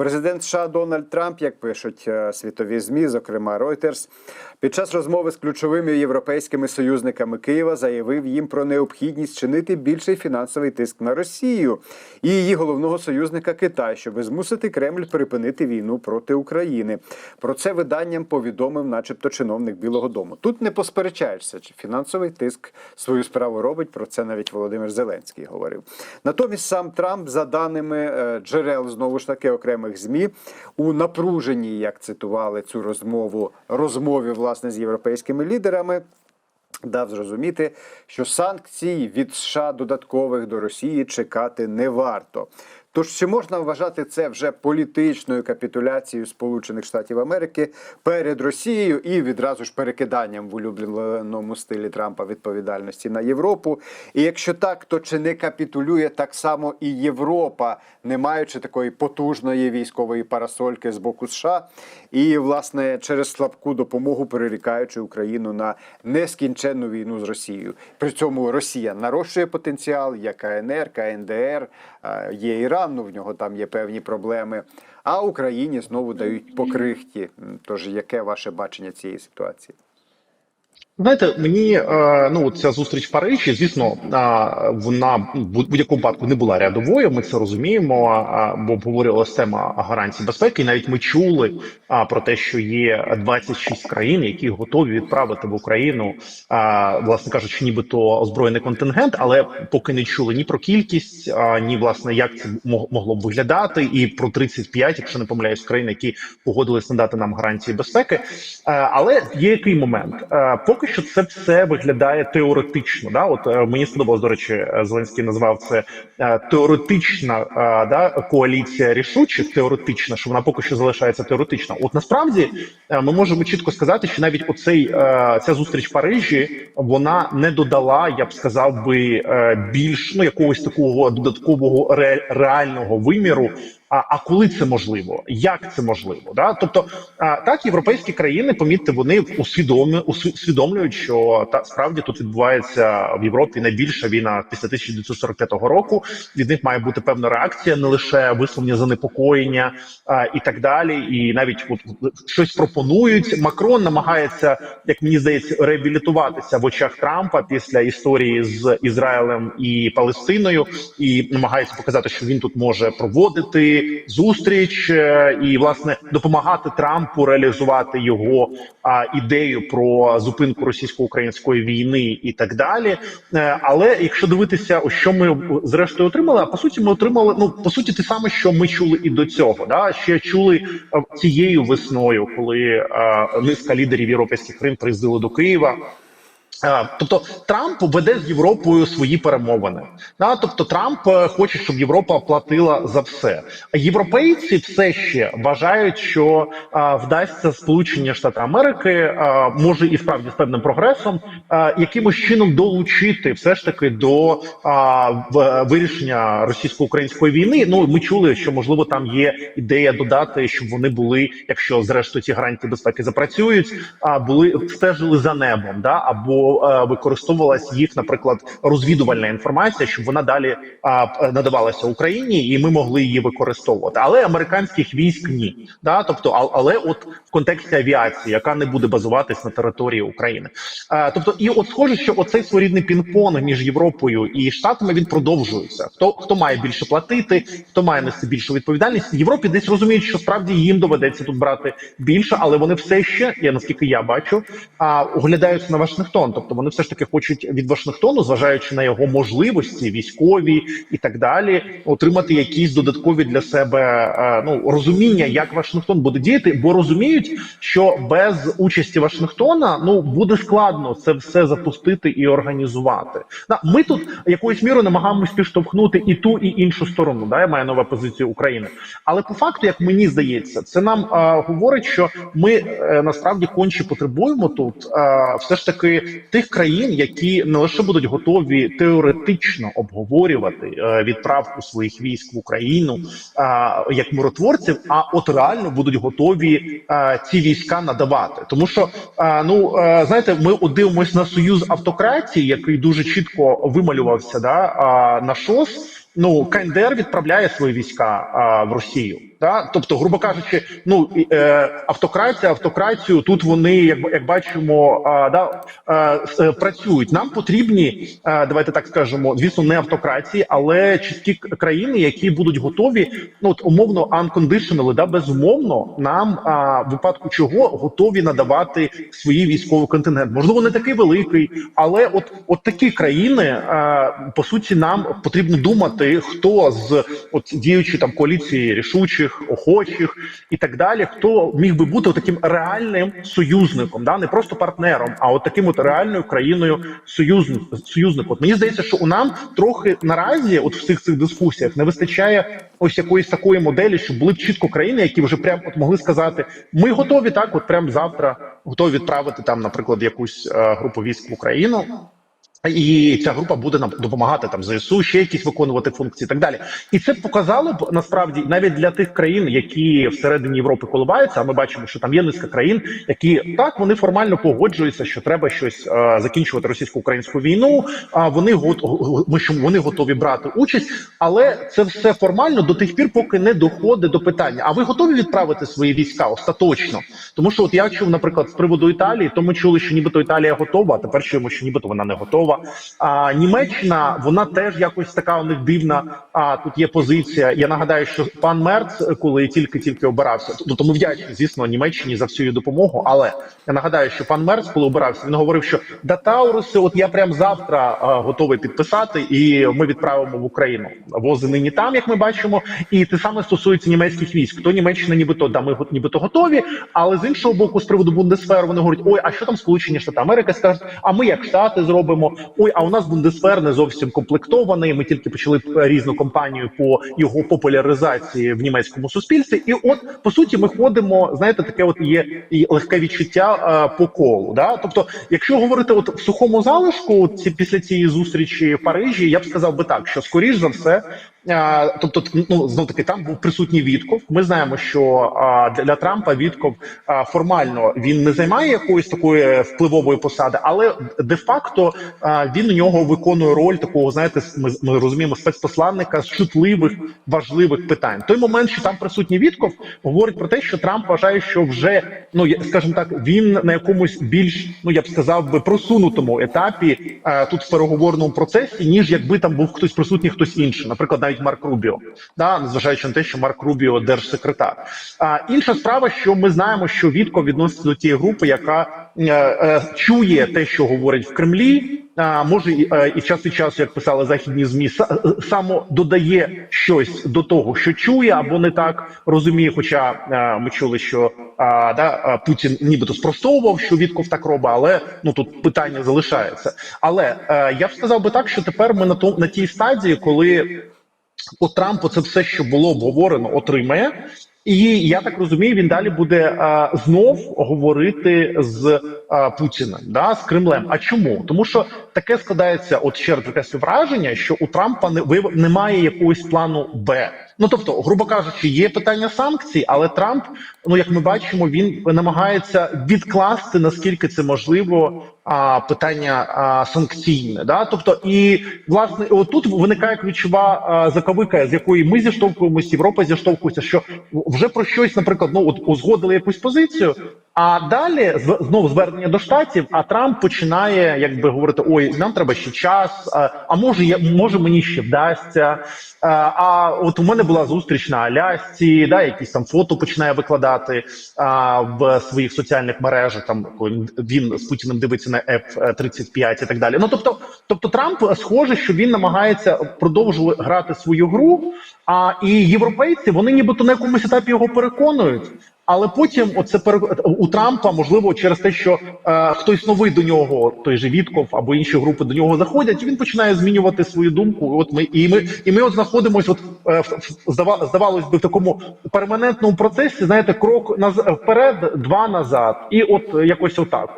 Президент США Дональд Трамп, як пишуть е, світові змі, зокрема Reuters, під час розмови з ключовими європейськими союзниками Києва заявив їм про необхідність чинити більший фінансовий тиск на Росію і її головного союзника Китай, щоб змусити Кремль припинити війну проти України. Про це виданням повідомив, начебто, чиновник Білого Дому. Тут не посперечаєшся, чи фінансовий тиск свою справу робить. Про це навіть Володимир Зеленський говорив. Натомість сам Трамп, за даними е, джерел знову ж таки окремих змі, у напруженні, як цитували цю розмову, розмові власне з європейськими лідерами. Дав зрозуміти, що санкцій від США додаткових до Росії чекати не варто. Тож чи можна вважати це вже політичною капітуляцією Сполучених Штатів Америки перед Росією і відразу ж перекиданням в улюбленому стилі Трампа відповідальності на Європу? І якщо так, то чи не капітулює так само і Європа, не маючи такої потужної військової парасольки з боку США, і власне через слабку допомогу перерікаючи Україну на нескінченну війну з Росією? При цьому Росія нарощує потенціал, є КНР, КНДР, е, є Іран. Ну в нього там є певні проблеми. А Україні знову дають покрихті. Тож яке ваше бачення цієї ситуації? Знаєте, мені е, ну ця зустріч в Парижі, звісно, е, вона в будь-якому випадку не була рядовою. Ми це розуміємо, бо обговорювалася тема гарантій безпеки. Навіть ми чули про те, що є 26 країн, які готові відправити в Україну, власне кажучи, нібито озброєний контингент, але поки не чули ні про кількість, ні власне як це мог- могло б виглядати, і про 35, якщо не помиляюсь, країн, які погодились надати нам гарантії безпеки. Е, Але є який момент? Поки що це все виглядає теоретично. Да, от е, мені сподобалось, до речі, е, Зеленський назвав це е, теоретична да коаліція рішучих. Теоретична, що вона поки що залишається теоретична. От насправді ми можемо чітко сказати, що навіть оцей ця зустріч в Парижі вона не додала, я б сказав би, більш ну якогось такого додаткового ре, реального виміру. А, а коли це можливо? Як це можливо? Да? Тобто, а, так, європейські країни, помітьте, вони усвідомлю, усвідомлюють, що та справді тут відбувається в Європі найбільша війна після 1945 року. Від них має бути певна реакція, не лише висловлення занепокоєння а, і так далі. І навіть от, щось пропонують. Макрон намагається, як мені здається, реабілітуватися в очах Трампа після історії з Ізраїлем і Палестиною, і намагається показати, що він тут може проводити зустріч е, і власне допомагати Трампу реалізувати його ідею про зупинку російсько-української війни і так далі. Е, Але якщо дивитися, що ми зрештою отримали, а по суті, ми отримали ну по суті те саме, що ми чули і до цього. Да ще чули е, цією весною, коли низка лідерів європейських країн приїздили до Києва. Тобто Трамп веде з Європою свої перемовини. Да? Тобто Трамп е, хоче, щоб Європа платила за все. А європейці все ще вважають, що вдасться Сполучені Штати Америки, може і справді з певним прогресом, е, якимось чином долучити все ж таки до вирішення російсько-української війни. Ну ми чули, що можливо там є ідея додати, щоб вони були, якщо зрештою ці гарантії безпеки запрацюють, а були стежили за небом, да або використовувалась їх, наприклад, розвідувальна інформація, щоб вона далі надавалася Україні, і ми могли її використовувати. Але американських військ ні. Да? Тобто, а- але от в контексті авіації, яка не буде базуватись на території України. Е, тобто, і от схоже, що оцей своєрідний пінг-понг між Європою і Штатами він продовжується. Хто хто має більше платити, хто має нести більшу відповідальність? Європі десь розуміють, що справді їм доведеться тут брати більше, але вони все ще, я наскільки я бачу, а оглядаються на Вашингтон. Тобто вони все ж таки хочуть від Вашингтону, зважаючи на його можливості, військові і так далі, отримати якісь додаткові для себе е, ну розуміння, як Вашингтон буде діяти, бо розуміють, що без участі Вашингтона ну буде складно це все запустити і організувати. Да, ми тут якоюсь мірою намагаємось підштовхнути і ту, і іншу сторону. Да, я маю нова позицію України. Але по факту, як мені здається, це нам е, говорить, що ми е, насправді конче потребуємо тут е, все ж таки тих країн, які не лише будуть готові теоретично обговорювати е, відправку своїх військ в Україну е, як миротворців, а от реально будуть готові е, ці війська надавати. Тому що ну знаєте, ми дивимося на союз автократії, який дуже чітко вималювався да, на ШОС. Ну КНДР відправляє свої війська в Росію. Да? Тобто, грубо кажучи, ну е, автократія, автократію тут вони, як, як бачимо, а, да, е, е, працюють. Нам потрібні, е, давайте так скажемо, звісно, не автократії, але чіткі країни, які будуть готові, ну от умовно unconditionally, да, безумовно, нам а, в випадку чого готові надавати свій військовий контингент. Можливо, не такий великий, але от, от такі країни, а, по суті, нам потрібно думати, хто з от діючої там коаліції рішучих, охочих і так далі, хто міг би бути таким реальним союзником, да не просто партнером, а от таким от реальною країною союзник, союзником. От мені здається, що у нам трохи наразі, от в цих цих дискусіях, не вистачає ось якоїсь такої моделі, щоб були чітко країни, які вже прям от могли сказати: ми готові так, от прям завтра готові відправити там, наприклад, якусь е, групу військ в Україну. І ця група буде нам допомагати там ЗСУ, ще якісь виконувати функції, і так далі. І це показало б насправді навіть для тих країн, які всередині Європи коливаються. А ми бачимо, що там є низка країн, які так вони формально погоджуються, що треба щось е, закінчувати російсько-українську війну. А вони що вони готові брати участь, але це все формально до тих пір, поки не доходить до питання. А ви готові відправити свої війська остаточно? Тому що, от я чув, наприклад, з приводу Італії, то ми чули, що нібито Італія готова, а тепер чуємо, що нібито вона не готова. А Німеччина, вона теж якось така у них дивна. А тут є позиція. Я нагадаю, що пан Мерц, коли тільки-тільки обирався, тобто ми вдячні, звісно, Німеччині за всю її допомогу. Але я нагадаю, що пан Мерц, коли обирався, він говорив, що да Тауруси, от я прям завтра а, готовий підписати, і ми відправимо в Україну. Вози нині там, як ми бачимо, і те саме стосується німецьких військ. То Німеччина, нібито да, ми нібито готові. Але з іншого боку, з приводу Бундесферу, вони говорять: ой, а що там Сполучені Штати Америки скажуть? А ми як штати зробимо? Ой, а у нас Бундесфер не зовсім комплектований. Ми тільки почали е, різну кампанію по його популяризації в німецькому суспільстві. І от по суті, ми ходимо. Знаєте, таке от є і легке відчуття е, по колу. Да? Тобто, якщо говорити от в сухому залишку, ці після цієї зустрічі в Парижі, я б сказав би так, що скоріш за все. А, тобто, ну знов таки там був присутній Вітков. Ми знаємо, що для, Трампа Вітков формально він не займає якоїсь такої впливової посади, але де-факто він у нього виконує роль такого, знаєте, ми, ми розуміємо спецпосланника з чутливих важливих питань. Той момент, що там присутній Вітков, говорить про те, що Трамп вважає, що вже ну скажімо так, він на якомусь більш ну я б сказав би просунутому етапі тут в переговорному процесі, ніж якби там був хтось присутній, хтось інший, наприклад, навіть Марк Рубіо, да, незважаючи на те, що Марк Рубіо держсекретар. А інша справа, що ми знаємо, що Вітко відноситься до тієї групи, яка е, е, чує те, що говорять в Кремлі. А, може і, е, час від часу, як писали західні змі, е, само додає щось до того, що чує або не так розуміє. Хоча е, ми чули, що да, Путін нібито спростовував, що Вітков так робить, але ну тут питання залишається. Але я б сказав би так, що тепер ми на то на тій стадії, коли у Трампу це все, що було обговорено, отримає. І я так розумію, він далі буде а, знов говорити з а, Путіним, да, з Кремлем. А чому? Тому що таке складається, от ще раз таке враження, що у Трампа не немає якогось плану Б. Ну тобто, грубо кажучи, є питання санкцій, але Трамп, ну як ми бачимо, він намагається відкласти наскільки це можливо а, питання а, санкційне. Да? Тобто, і власне, отут виникає ключова а, заковика, з якої ми зіштовхуємося, Європа зіштовхується, що вже про щось, наприклад, ну от узгодили якусь позицію. А далі знову звернення до штатів. А Трамп починає якби говорити: ой, нам треба ще час. А, може, я може мені ще вдасться. А от у мене була зустріч на Алясці, да, якісь там фото починає викладати а, в своїх соціальних мережах. Там він з Путіним дивиться на F-35 і так далі. Ну тобто, тобто Трамп схоже, що він намагається продовжувати грати свою гру. А і європейці вони нібито на якомусь етапі його переконують. Але потім оце пере- у Трампа, можливо, через те, що е, хтось новий до нього, той же Вітков або інші групи до нього заходять, він починає змінювати свою думку. От ми і ми і ми от знаходимося, от е, здава- здавалось би, в такому перманентному процесі. Знаєте, крок наз- вперед, два назад, і от якось отак.